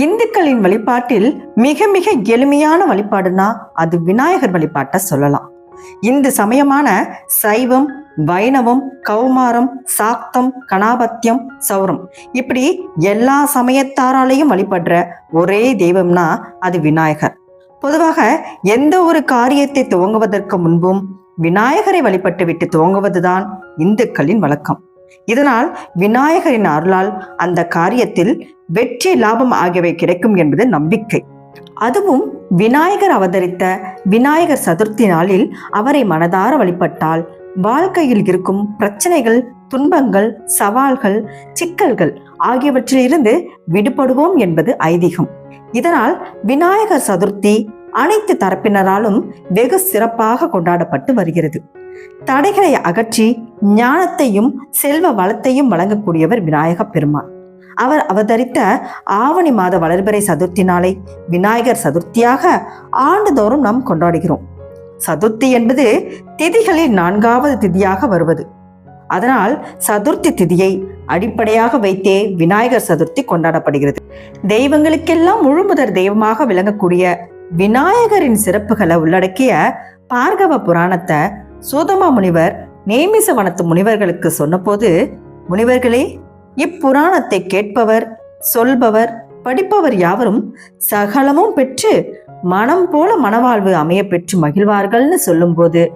இந்துக்களின் வழிபாட்டில் மிக மிக எளிமையான வழிபாடுனா அது விநாயகர் வழிபாட்டை சொல்லலாம். இந்து சமயமான சைவம் வைணவம் கௌமாரம் சாக்தம் கணாபத்தியம் சௌரம். இப்படி எல்லா சமயத்தாராலையும் வழிபடுற ஒரே தெய்வம்னா அது விநாயகர். பொதுவாக எந்த ஒரு காரியத்தை துவங்குவதற்கு முன்பும் விநாயகரை வழிபட்டு விட்டு துவங்குவதுதான் இந்துக்களின் வழக்கம். இதனால் விநாயகரின் அருளால் அந்த காரியத்தில் வெற்றி லாபம் ஆகியவை கிடைக்கும் என்பது நம்பிக்கை. அதுவும் விநாயகர் அவதரித்த விநாயகர் சதுர்த்தி நாளில் அவரை மனதார வழிபட்டால் வாழ்க்கையில் இருக்கும் பிரச்சனைகள் துன்பங்கள் சவால்கள் சிக்கல்கள் ஆகியவற்றிலிருந்து விடுபடுவோம் என்பது ஐதீகம். இதனால் விநாயகர் சதுர்த்தி அனைத்து தரப்பினராலும் வெகு சிறப்பாக கொண்டாடப்பட்டு வருகிறது. தடைகளை அகற்றி ஞானத்தையும் செல்வ வளத்தையும் வழங்கக்கூடியவர் விநாயக பெருமான். அவர் அவதரித்த ஆவணி மாத வளர்பிறை சதுர்த்தி நாளை விநாயகர் சதுர்த்தியாக ஆண்டுதோறும் நாம் கொண்டாடுகிறோம். சதுர்த்தி என்பது திதிகளில் நான்காவது திதியாக வருவது. அதனால் சதுர்த்தி திதியை அடிப்படையாக வைத்தே விநாயகர் சதுர்த்தி கொண்டாடப்படுகிறது. தெய்வங்களுக்கெல்லாம் முழுமுதற் தெய்வமாக விளங்கக்கூடிய விநாயகரின் சிறப்புகளை உள்ளடக்கிய பார்கவ புராணத்தை சோதமா முனிவர் நேமிச வனத்து முனிவர்களுக்கு சொன்னபோது முனிவர்களே இப்புராணத்தை கேட்பவர் சொல்பவர் படிப்பவர் யாவரும் சகலமும் பெற்று மனம் போல மனவாழ்வு அமைய பெற்று மகிழ்வார்கள்னு சொல்லும்போது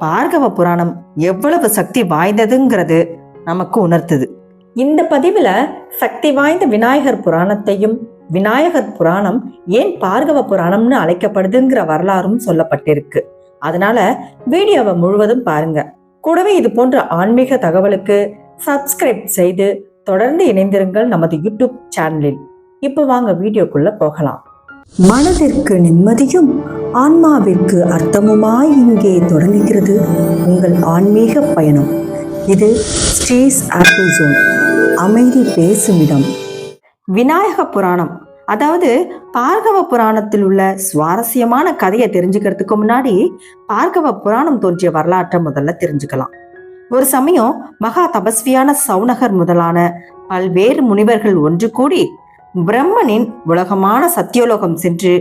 பார்கவ புராணம் எவ்வளவு சக்தி வாய்ந்ததுங்கிறது நமக்கு உணர்த்துது. இந்த பதிவில் சக்தி வாய்ந்த விநாயகர் புராணத்தையும் விநாயகர் புராணம் ஏன் பார்கவ புராணம்னு அழைக்கப்படுதுங்கிற வரலாறும் சொல்லப்பட்டிருக்கு. அதனால வீடியோவை முழுவதும் பாருங்கள் கூடவே இது போன்ற ஆன்மீக தகவலுக்கு சப்ஸ்கிரைப் செய்து தொடர்ந்து இணைந்திருங்கள் நமது யூடியூப் சேனலில். இப்போ வாங்க வீடியோக்குள்ள போகலாம். மனதிற்கு நிம்மதியும் ஆன்மாவிற்கு அர்த்தமுமாய் இங்கே தொடங்குகிறது உங்கள் ஆன்மீக பயணம். இது ஸ்ரீஸ் ஆப்பிள் ஜோன். அமைதி பேசும் இடம். விநாயக புராணம். அதாவது பார்கவ புராணத்தில் உள்ள சுவாரஸ்யமான கதையை தெரிஞ்சுக்கிறதுக்கு முன்னாடி பார்கவ புராணம் தோன்றிய வரலாற்றை முதல்ல தெரிஞ்சுக்கலாம். ஒரு சமயம் மகா தபஸ்வியான சௌனகர் முதலான பல்வேறு முனிவர்கள் ஒன்று கூடி பிரம்மனின் உலகமான சத்தியோலோகம் சென்று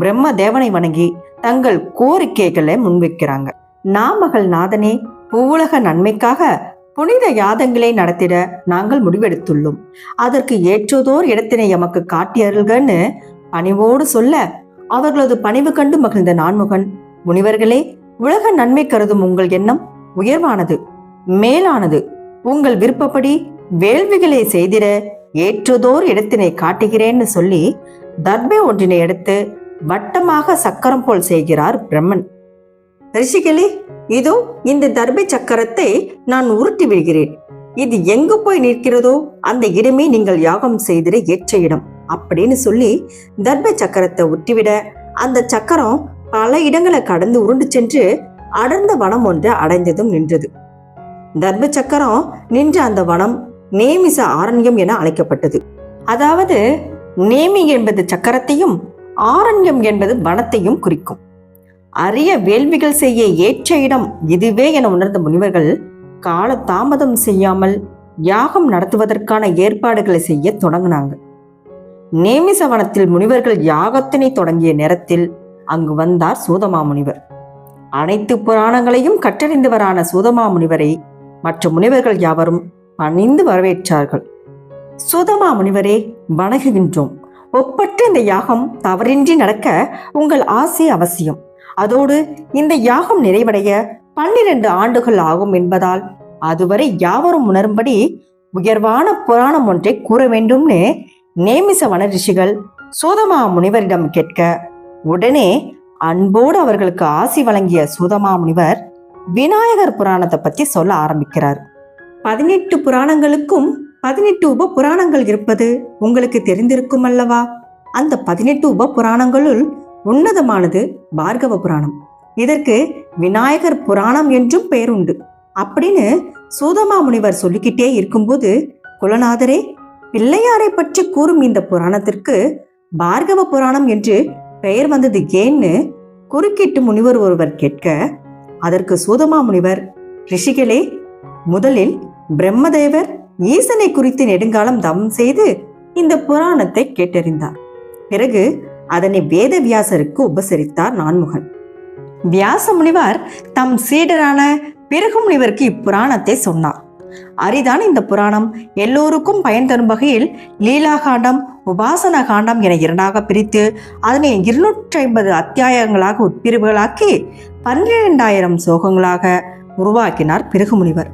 பிரம்ம தேவனை வணங்கி தங்கள் கோரிக்கைகளை முன்வைக்கிறாங்க. நாமகள் நாதனே பூவுலக நன்மைக்காக புனித யாதங்களை நடத்திட நாங்கள் முடிவெடுத்துள்ளோம். அதற்கு ஏற்றதோர் இடத்தினை எமக்கு காட்டியர்கள்னு பணிவோடு சொல்ல அவர்களது பணிவு கண்டு மகிழ்ந்த நான்முகன் முனிவர்களே உலக நன்மை கருதும் உங்கள் எண்ணம் உயர்வானது மேலானது. உங்கள் விருப்பப்படி வேள்விகளை செய்திட ஏற்றதோர் இடத்தினை காட்டுகிறேன்னு சொல்லி தர்பை ஒன்றினை எடுத்து வட்டமாக சக்கரம் போல் செய்கிறார் பிரம்மன். ரிஷிகளே இதோ இந்த தர்பை சக்கரத்தை நான் உருட்டி விடுகிறேன். இது எங்கு போய் நிற்கிறதோ அந்த இடமே நீங்கள் யாகம் செய்திட ஏற்ற இடம் அப்படின்னு சொல்லி தர்ப சக்கரத்தை ஒட்டிவிட அந்த சக்கரம் பல இடங்களை கடந்து உருண்டு சென்று அடர்ந்த வனம் ஒன்று அடைந்ததும் நின்றது. தர்ப சக்கரம் நின்ற அந்த வனம் நேமிச ஆரண்யம் என அழைக்கப்பட்டது. அதாவது நேமி என்பது சக்கரத்தையும் ஆரண்யம் என்பது வனத்தையும் குறிக்கும். அரிய வேள்விகள் செய்ய ஏற்ற இடம் இதுவே என உணர்ந்த முனிவர்கள் கால தாமதம் செய்யாமல் யாகம் நடத்துவதற்கான ஏற்பாடுகளை செய்ய தொடங்கினாங்க. நேமிச வனத்தில் முனிவர்கள் யாகத்தினை தொடங்கிய நேரத்தில் அங்கு வந்தார் சூதமா முனிவர். அனைத்து புராணங்களையும் கற்றறிந்தவரான சூதமா முனிவரை மற்ற முனிவர்கள் யாவரும் பணிந்து வரவேற்றார்கள். சூதமா முனிவரே வணங்குகின்றோம். ஒப்பற்ற இந்த யாகம் தவறின்றி நடக்க உங்கள் ஆசை அவசியம். அதோடு இந்த யாகம் நிறைவடைய பன்னிரண்டு ஆண்டுகள் ஆகும் என்பதால் அதுவரை யாவரும் உணரும்படி உயர்வான புராணம் ஒன்றை கூற வேண்டும்னு நேமிச வன ரிஷிகள் சூதமா முனிவரிடம் கேட்க உடனே அன்போடு அவர்களுக்கு ஆசி வழங்கிய சூதமா முனிவர் விநாயகர் புராணத்தை பத்தி சொல்ல ஆரம்பிக்கிறார். பதினெட்டு புராணங்களுக்கும் பதினெட்டு உப புராணங்கள் இருப்பது உங்களுக்கு தெரிந்திருக்கும் அல்லவா? அந்த பதினெட்டு உப புராணங்களுள் உன்னதமானது பார்கவ புராணம். இதற்கு விநாயகர் புராணம் என்றும் பெயர் உண்டு அப்படின்னு சூதமா முனிவர் சொல்லிக்கிட்டே இருக்கும்போது குலநாதரே பிள்ளையாரை பற்றி கூறும் இந்த புராணத்திற்கு பார்கவ புராணம் என்று பெயர் வந்தது ஏன்னு குறுக்கிட்டு முனிவர் ஒருவர் கேட்க அதற்கு சூதமா முனிவர் ரிஷிகளே முதலில் பிரம்மதேவர் ஈசனை குறித்து நெடுங்காலம் தவம் செய்து இந்த புராணத்தை கேட்டறிந்தார். பிறகு அதனை வேதவியாசருக்கு உபசரித்தார் நான்முகன். வியாச முனிவர் தம் சீடரான பிறகு முனிவருக்கு இப்புராணத்தை சொன்னார். அரிதான் இந்த புராணம் எல்லோருக்கும் பயன் தரும் வகையில் லீலா காண்டம் உபாசன காண்டம் என இரண்டாக பிரித்து அதனை இருநூற்றி ஐம்பது அத்தியாயங்களாக உட்பிரிவுகளாக்கி பன்னிரெண்டாயிரம் சோகங்களாக உருவாக்கினார் பிறகு முனிவர்.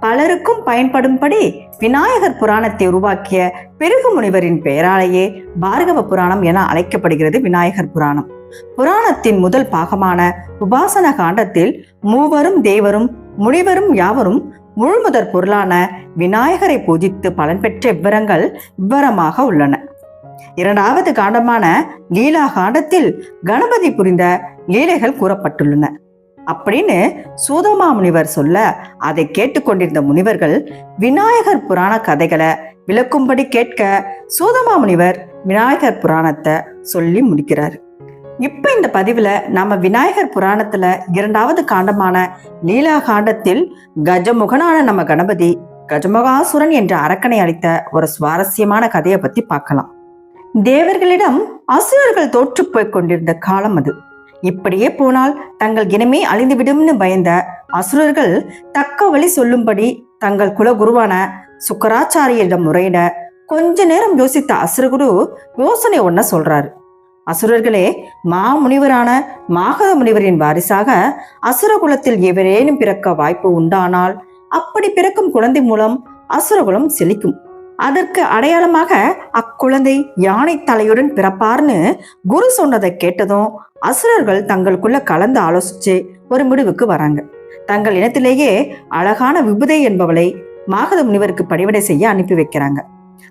பலருக்கும் பயன்படும்படி விநாயகர் புராணத்தை உருவாக்கிய பெருகு முனிவரின் பெயராலேயே பார்கவ புராணம் என அழைக்கப்படுகிறது விநாயகர் புராணம். புராணத்தின் முதல் பாகமான உபாசன காண்டத்தில் மூவரும் தேவரும் முனிவரும் யாவரும் முழுமுதற் பொருளான விநாயகரை பூஜித்து பலன் பெற்ற விவரங்கள் விவரமாக உள்ளன. இரண்டாவது காண்டமான லீலா காண்டத்தில் கணபதி புரிந்த லீலைகள் கூறப்பட்டுள்ளன. அப்படின்னு சூதமா முனிவர் சொல்ல அதை கேட்டுக்கொண்டிருந்த முனிவர்கள் விநாயகர் புராண கதைகளை விளக்கும்படி கேட்க சூதமா முனிவர் விநாயகர் புராணத்தை சொல்லி முடிக்கிறார். இப்ப இந்த பதிவுல நம்ம விநாயகர் புராணத்துல இரண்டாவது காண்டமான லீலா காண்டத்தில் கஜமுகனான நம்ம கணபதி கஜமுகாசுரன் என்ற அரக்கனை அளித்த ஒரு சுவாரஸ்யமான கதையை பத்தி பார்க்கலாம். தேவர்களிடம் அசுரர்கள் தோற்று போய் கொண்டிருந்த காலம் அது. இப்படியே போனால் தங்கள் இனமே அழிந்துவிடும்னு பயந்த அசுரர்கள் தக்க வழி சொல்லும்படி தங்கள் குலகுருவான சுக்கராச்சாரியரிடம் முறையிட கொஞ்ச நேரம் யோசித்த அசுரகுரு யோசனை ஒன்ன சொல்றாரு. அசுரர்களே மாமுனிவரான மாகத முனிவரின் வாரிசாக அசுர குலத்தில் எவரேனும் பிறக்க வாய்ப்பு உண்டானால் அப்படி பிறக்கும் குழந்தை மூலம் அசுரகுலம் செழிக்கும். அதற்கு அடையாளமாக அக்குழந்தை யானை தலையுடன் பிறப்பார்னு குரு சொன்னதை கேட்டதும் அசுரர்கள் தங்களுக்குள்ள கலந்து ஆலோசிச்சு ஒரு முடிவுக்கு வராங்க. தங்கள் இனத்திலேயே அழகான விபுதை என்பவளை மாகத முனிவருக்கு பணிவிடை செய்ய அனுப்பி வைக்கிறாங்க.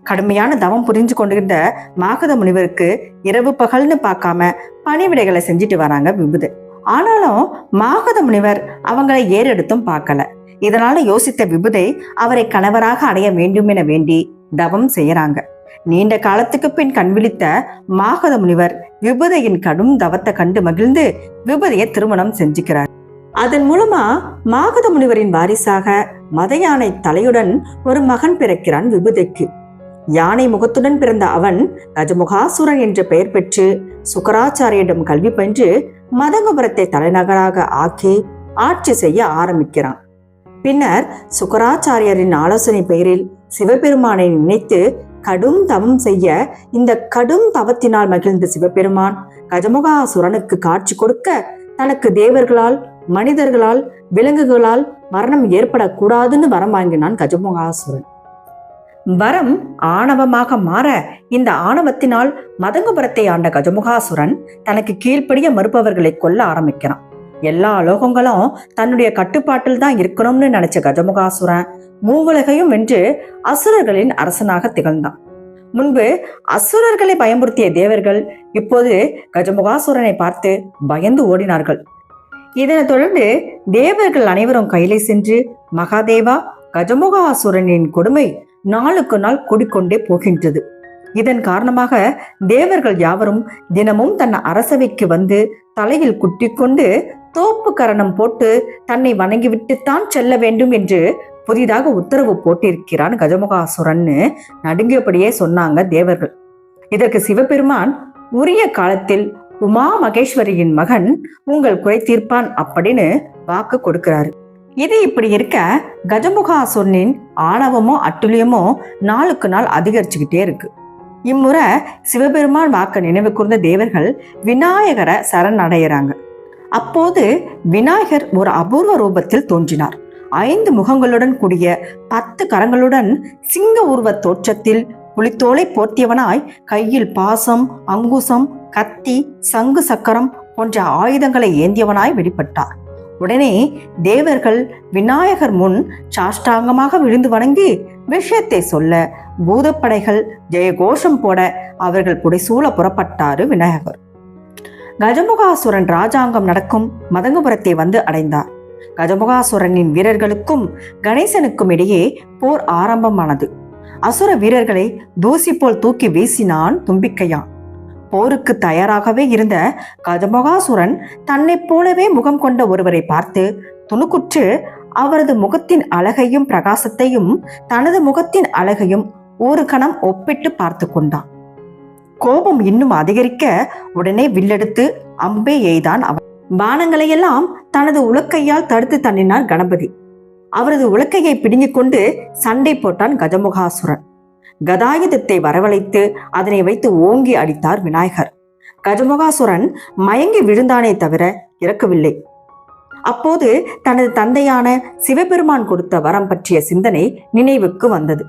கடுமையான தவம் புரிஞ்சு கொண்டிருந்த மாகத முனிவருக்கு இரவு பகல்னு பார்க்காம பணிவிடைகளை செஞ்சுட்டு வராங்க விபுதை. ஆனாலும் மாகத முனிவர் அவங்களை ஏறெடுத்தும் பார்க்கல. இதனால யோசித்த விபுதை அவரை கணவராக அடைய வேண்டும் என வேண்டி தவம் செய்யறாங்க. நீண்ட காலத்துக்கு பின் கண்விழித்த மாகத முனிவர் விபதையின் கடும் தவத்தை கண்டு மகிழ்ந்து விபுதையை திருமணம் செஞ்சுக்கிறார். அதன் மூலமா மாகத முனிவரின் வாரிசாக மத யானை தலையுடன் ஒரு மகன் பிறக்கிறான் விபுதைக்கு. யானை முகத்துடன் பிறந்த அவன் கஜமுகாசுரன் என்ற பெயர் பெற்று சுக்கராச்சாரியிடம் கல்வி பயின்று மதங்கபுரத்தை தலைநகராக ஆக்கி ஆட்சி செய்ய ஆரம்பிக்கிறான். பின்னர் சுக்கராச்சாரியரின் ஆலோசனை பெயரில் சிவபெருமானை நினைத்து கடும் தவம் செய்ய இந்த கடும் தவத்தினால் மகிழ்ந்த சிவபெருமான் கஜமுகாசுரனுக்கு காட்சி கொடுக்க தனக்கு தேவர்களால் மனிதர்களால் விலங்குகளால் மரணம் ஏற்படக்கூடாதுன்னு வரம் வாங்கினான் கஜமுகாசுரன். வரம் ஆணவமாக மாற இந்த ஆணவத்தினால் மதங்குபுரத்தை ஆண்ட கஜமுகாசுரன் தனக்கு கீழ்ப்படிய மறுப்பவர்களை கொல்ல ஆரம்பிக்கிறான். எல்லா லோகங்களும் தன்னுடைய கட்டுப்பாட்டில் தான் இருக்கணும்னு நினைச்ச கஜமுகாசுரன் மூவுலகையும் வென்று அசுரர்களின் அரசனாக திகழ்ந்தான். முன்பு அசுரர்களை பயமுறுத்திய தேவர்கள் இப்போது கஜமுகாசுரனை பார்த்து பயந்து ஓடினார்கள். இதனைத் தொடர்ந்து தேவர்கள் அனைவரும் கையிலே சென்று மகாதேவா கஜமுகாசுரனின் கொடுமை நாளுக்கு நாள் கூடிக்கொண்டே போகின்றது. இதன் காரணமாக தேவர்கள் யாவரும் தினமும் தன் அரசவைக்கு வந்து தலையில் குட்டிக்கொண்டு தோப்பு கரணம் போட்டு தன்னை வணங்கிவிட்டுத்தான் செல்ல வேண்டும் என்று புதிதாக உத்தரவு போட்டிருக்கிறான் கஜமுகாசுரன்னு. நடுங்கியபடியே சொன்னாங்க தேவர்கள். இதற்கு சிவபெருமான் உரிய காலத்தில் உமா மகேஸ்வரியின் மகன் உங்கள் குறை தீர்ப்பான் அப்படின்னு வாக்கு கொடுக்கிறாரு. இது இப்படி இருக்க கஜமுகாசுரனின் ஆணவமோ அட்டுழியமோ நாளுக்கு நாள் அதிகரிச்சுக்கிட்டே இருக்கு. இம்முறை சிவபெருமான் வாக்க நினைவு கூர்ந்த தேவர்கள் விநாயகரை சரணடைகிறாங்க அப்போது விநாயகர் ஒரு அபூர்வ ரூபத்தில் தோன்றினார். ஐந்து முகங்களுடன் கூடிய பத்து கரங்களுடன் சிங்க உருவ தோற்றத்தில் புலித்தோலை போர்த்தியவனாய் கையில் பாசம் அங்குசம் கத்தி சங்கு சக்கரம் போன்ற ஆயுதங்களை ஏந்தியவனாய் வெளிப்பட்டார். உடனே தேவர்கள் விநாயகர் முன் சாஷ்டாங்கமாக விழுந்து வணங்கி விஷயத்தை சொல்ல பூதப்படைகள் ஜெயகோஷம் போட அவர்கள் புடைசூழ புறப்பட்டாரு விநாயகர். கஜமுகாசுரன் ராஜாங்கம் நடக்கும் மதங்குபுரத்தை வந்து அடைந்தார். கஜமுகாசுரனின் வீரர்களுக்கும் கணேசனுக்கும் இடையே போர் ஆரம்பமானது. அசுர வீரர்களை தூசி போல் தூக்கி வீசினான் தும்பிக்கையான். போருக்கு தயாராகவே இருந்த கஜமுகாசுரன் தன்னைப் போலவே முகம் கொண்ட ஒருவரை பார்த்து துணுக்குற்று அவரது முகத்தின் அழகையும் பிரகாசத்தையும் தனது முகத்தின் அழகையும் ஒரு கணம் ஒப்பிட்டு பார்த்து கொண்டான். கோபம் இன்னும் அதிகரிக்க உடனே வில்லெடுத்து அம்பே எய்தான் அவன் பானங்களையெல்லாம் தனது உலக்கையால் தடுத்து தண்ணினார் கணபதி. அவரது உலக்கையை பிடுங்கிக் கொண்டு சண்டை போட்டான் கஜமுகாசுரன். கதாயுதத்தை வரவழைத்து அதனை வைத்து ஓங்கி அடித்தார் விநாயகர். கஜமுகாசுரன் மயங்கி விழுந்தானே தவிர இறக்கவில்லை. அப்போது தனது தந்தையான சிவபெருமான் கொடுத்த வரம் பற்றிய சிந்தனை நினைவுக்கு வந்தது.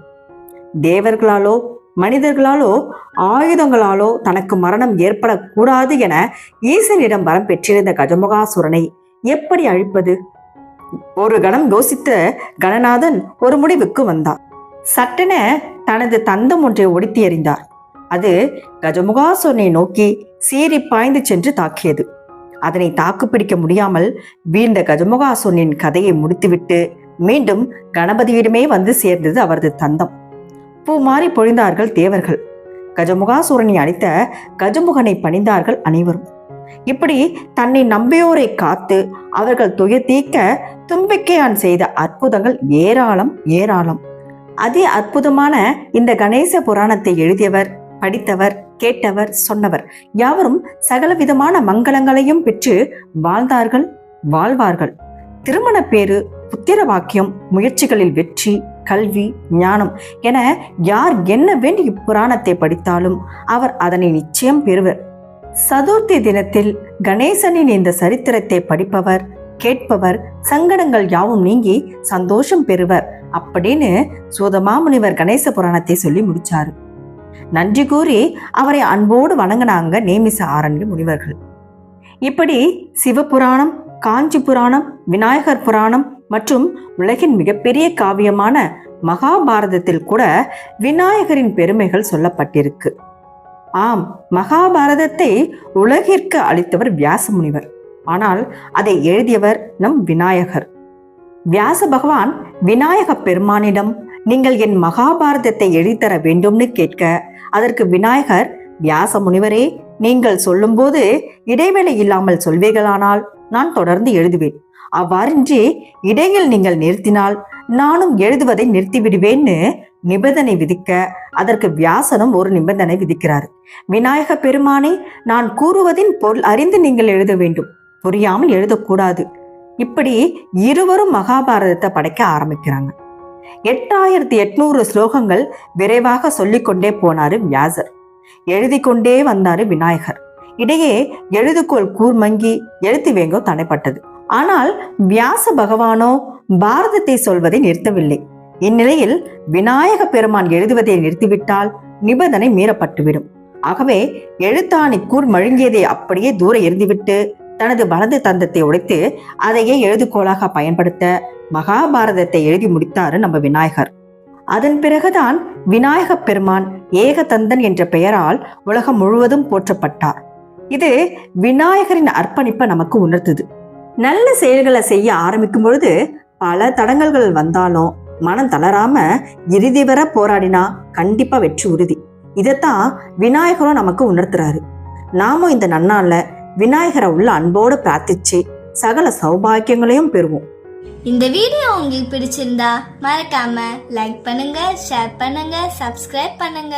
தேவர்களாலோ மனிதர்களாலோ ஆயுதங்களாலோ தனக்கு மரணம் ஏற்படக்கூடாது என ஈசனிடம் வரம் பெற்றிருந்த கஜமுகாசுரனை எப்படி அழிப்பது? ஒரு கணம் யோசித்த கணநாதன் ஒரு முடிவுக்கு வந்தார் சட்டென தனது தந்தம் ஒன்றை ஒடித்து எறிந்தார் அது கஜமுகாசுரனை நோக்கி சீறி பாய்ந்து சென்று தாக்கியது. அதனை தாக்குப்பிடிக்க முடியாமல் வீழ்ந்த கஜமுகாசுரனின் கதையை முடித்துவிட்டு மீண்டும் கணபதியிடமே வந்து சேர்ந்தது அவரது தந்தம். பூமாறி பொழிந்தார்கள் தேவர்கள். கஜமுகாசுரனை அடித்த கஜமுகனை பணிந்தார்கள் அனைவரும். இப்படி தன்னை நம்பியோரை காத்து அவர்கள் துயர் தீக்க தும்பிக்கையான் செய்த அற்புதங்கள் ஏராளம் ஏராளம். அதி அற்புதமான இந்த கணேச புராணத்தை எழுதியவர் படித்தவர் கேட்டவர் சொன்னவர் யாவரும் சகலவிதமான மங்களங்களையும் பெற்று வாழ்ந்தார்கள் வாழ்வார்கள். திருமண பேரு புத்திர வாக்கியம் முயற்சிகளில் வெற்றி கல்வி ஞானம் என யார் என்ன வேண்டி இப்புராணத்தை படித்தாலும் அவர் அதனை நிச்சயம் பெறுவர். சதுர்த்தி தினத்தில் கணேசனின் இந்த சரித்திரத்தை படிப்பவர் கேட்பவர் சங்கடங்கள் யாவும் நீங்கி சந்தோஷம் பெறுவர் அப்படின்னு சூதமாமுனிவர் கணேச புராணத்தை சொல்லி முடிச்சாரு. நன்றி கூறி அவரை அன்போடு வணங்கினாங்க நேமிச ஆரண்ய முனிவர்கள். இப்படி சிவபுராணம் காஞ்சி புராணம் விநாயகர் புராணம் மற்றும் உலகின் மிகப்பெரிய காவியமான மகாபாரதத்தில் கூட விநாயகரின் பெருமைகள் சொல்லப்பட்டிருக்கு. ஆம் மகாபாரதத்தை உலகிற்கு அளித்தவர் வியாச முனிவர் ஆனால் அதை எழுதியவர் நம் விநாயகர். வியாச பகவான் விநாயக பெருமானிடம் நீங்கள் என் மகாபாரதத்தை எழுதித்தர வேண்டும்னு கேட்க அதற்கு விநாயகர் வியாச முனிவரே நீங்கள் சொல்லும்போது இடைவேளை இல்லாமல் சொல்வீர்களானால் நான் தொடர்ந்து எழுதுவேன். அவ்வாறின்றி இடையில் நீங்கள் நிறுத்தினால் நானும் எழுதுவதை நிறுத்திவிடுவேன்னு நிபந்தனை விதிக்க அதற்கு வியாசனும் ஒரு நிபந்தனை விதிக்கிறார். விநாயக பெருமானே நான் கூறுவதின் பொருள் அறிந்து நீங்கள் எழுத வேண்டும். புரியாமல் எழுதக்கூடாது. இப்படி இருவரும் மகாபாரதத்தை படைக்க ஆரம்பிக்கிறாங்க. எட்டாயிரத்தி எட்நூறு ஸ்லோகங்கள் விரைவாக சொல்லிக்கொண்டே போனாரு வியாசர். எழுதி கொண்டே வந்தாரு விநாயகர். இடையே எழுதுகோள் கூர்மங்கி எழுத்து வேங்கோ தடைப்பட்டது. ஆனால் வியாச பகவானோ பாரதத்தை சொல்வதை நிறுத்தவில்லை. இந்நிலையில் விநாயக பெருமான் எழுதுவதை நிறுத்திவிட்டால் நிபந்தனை மீறப்பட்டுவிடும். ஆகவே எழுத்தாணி கூர் மழுங்கியதை அப்படியே தூர எரிந்துவிட்டு தனது வலது தந்தத்தை உடைத்து அதையே எழுதுகோளாக பயன்படுத்த மகாபாரதத்தை எழுதி முடித்தாரு நம்ம விநாயகர். அதன் பிறகுதான் விநாயக பெருமான் ஏகதந்தன் என்ற பெயரால் உலகம் முழுவதும் போற்றப்பட்டார். இது விநாயகரின் அர்ப்பணிப்பை நமக்கு உணர்த்துது. நல்ல செயல்களை செய்ய ஆரம்பிக்கும் பொழுது பல தடங்கல்கள் வந்தாலும் மனம் தளராம இறுதி வர போராடினா கண்டிப்பா வெற்றி உறுதி. இதைத்தான் விநாயகரும் நமக்கு உணர்த்துறாரு. நாமும் இந்த நன்னாள்ல விநாயகரை உள்ள அன்போடு பிரார்த்திச்சு சகல சௌபாக்கியங்களையும் பெறுவோம். இந்த வீடியோ உங்களுக்கு பிடிச்சிருந்தா மறக்காம லைக் பண்ணுங்க ஷேர் பண்ணுங்க சப்ஸ்கிரைப் பண்ணுங்க.